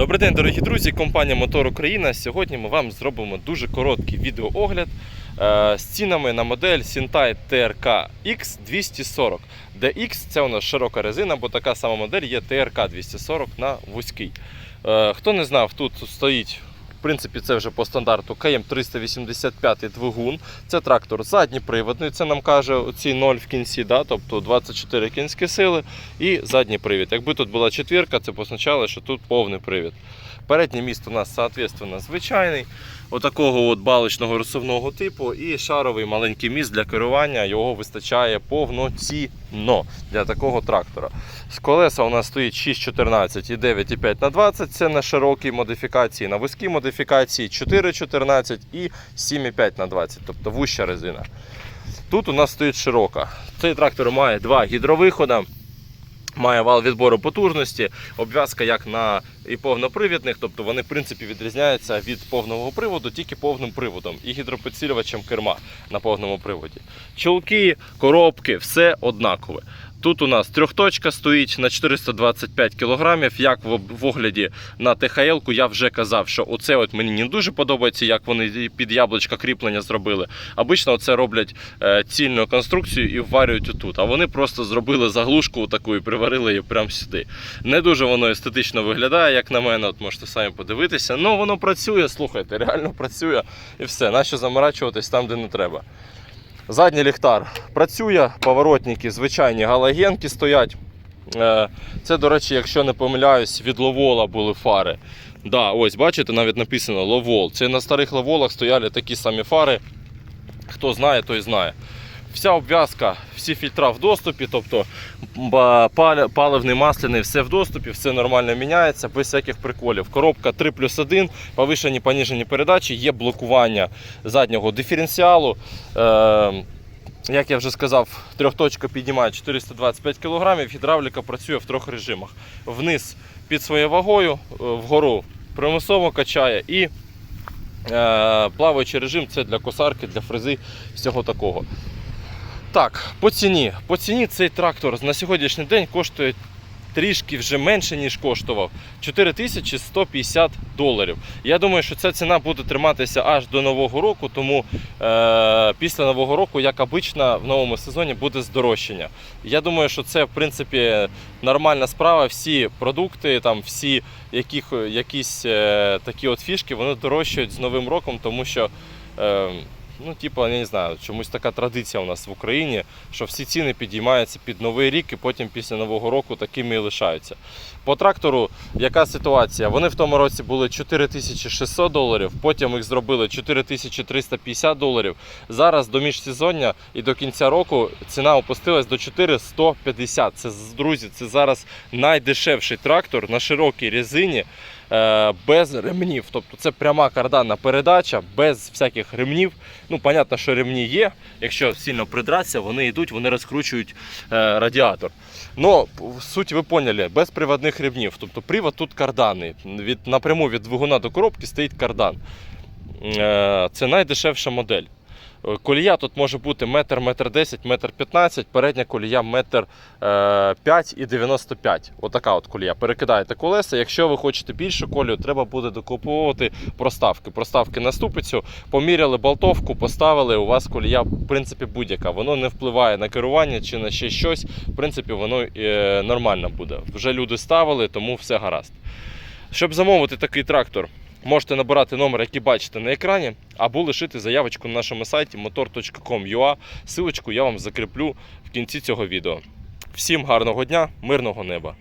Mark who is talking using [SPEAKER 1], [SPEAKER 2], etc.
[SPEAKER 1] Добрий день, дорогі друзі, компанія Мотор Україна. Сьогодні ми вам зробимо дуже короткий відеоогляд е, з цінами на модель Sintai TRK X240. Де X це у нас широка резина, бо така сама модель є TRK 240 на вузький. Е, хто не знав, тут стоїть. В принципі, це вже по стандарту КМ 385 двигун. Це трактор задніприводний. Це нам каже оці 0 в кінці, да? тобто 24 кінські сили і задній привід. Якби тут була четвірка, це позначало, що тут повний привід. Переднє міст у нас, відповідно, звичайний, отакого от балочного розсувного типу, і шаровий маленький міст для керування. Його вистачає повноцінно для такого трактора. З колеса у нас стоїть 6,14 і 9,5 на 20 Це на широкій модифікації, на вузькій модифікації 4,14 і 7,5 на 20 тобто вуща резина. Тут у нас стоїть широка. Цей трактор має два гідровиходи. Має вал відбору потужності, обв'язка як на і повнопривідних, тобто вони в принципі відрізняються від повного приводу тільки повним приводом і гідропідсилювачем керма на повному приводі. Чолки, коробки, все однакове. Тут у нас трьохточка стоїть на 425 кг. Як в в огляді на ТХЛ я вже казав, що оце от мені не дуже подобається, як вони під яблучка кріплення зробили. Обично це роблять е, цільну конструкцію і вварюють отут. А вони просто зробили заглушку таку і приварили її прямо сюди. Не дуже воно естетично виглядає, як на мене. От можете самі подивитися. Ну воно працює, слухайте, реально працює і все. Нащо заморачуватись там, де не треба. Задній ліхтар працює, поворотники, звичайні галогенки стоять. Е, Це, до речі, якщо не помиляюсь, від ловола були фари. Да, ось, бачите, навіть написано ловол. Це на старих ловолах стояли такі самі фари. Хто знає, той знає. Вся обв'язка, всі фільтра в доступі, тобто паливний, масляний, все в доступі, все нормально міняється, без всяких приколів. Коробка 3 плюс 1, повишені, поніжені передачі, є блокування заднього диференціалу. Е, як я вже сказав, трьохточка піднімає 425 кг, гідравліка працює в трьох режимах. Вниз під своєю вагою, е, вгору примусово качає і е, плаваючий режим це для косарки, для фрези, всього такого. Так, по ціні. По ціні цей трактор на сьогоднішній день коштує трішки вже менше, ніж коштував 4150 доларів. Я думаю, що ця ціна буде триматися аж до Нового року, тому е, після Нового року, як обично, в новому сезоні буде здорожчання. Я думаю, що це в принципі нормальна справа. Всі продукти, там всі яких, якісь е, такі от фішки, вони дорожчають з Новим роком, тому що. Е, Ну, типу, я не знаю, чомусь така традиція у нас в Україні, що всі ціни підіймаються під Новий рік і потім після Нового року такими і лишаються. По трактору яка ситуація? Вони в тому році були 4600 доларів, потім їх зробили 4350 доларів. Зараз до міжсезоння і до кінця року ціна опустилась до 4150. Це, друзі, це зараз найдешевший трактор на широкій резині без ремнів. Тобто це пряма карданна передача, без всяких ремнів. Ну, понятно, що ремні є. Якщо сильно придратися, вони йдуть, вони розкручують е, радіатор. Ну, суть ви поняли, без приводних ремнів. Тобто привод тут карданний. Від, напряму від двигуна до коробки стоїть кардан. Е, Це найдешевша модель. Е, Колія тут може бути метр, метр 10, метр 15, передня колія метр е, 5 і 95. Отака от колія. Перекидаєте колеса. Якщо ви хочете більшу колію, треба буде докуповувати проставки. Проставки на ступицю, поміряли болтовку, поставили. У вас колія, в принципі, будь-яка. Воно не впливає на керування чи на ще щось. В принципі, воно е, нормально буде. Вже люди ставили, тому все гаразд. Щоб замовити такий трактор, можете набирати номер, який бачите на екрані, або лишити заявочку на нашому сайті motor.com.ua. Силочку я вам закріплю в кінці цього відео. Всім гарного дня, мирного неба!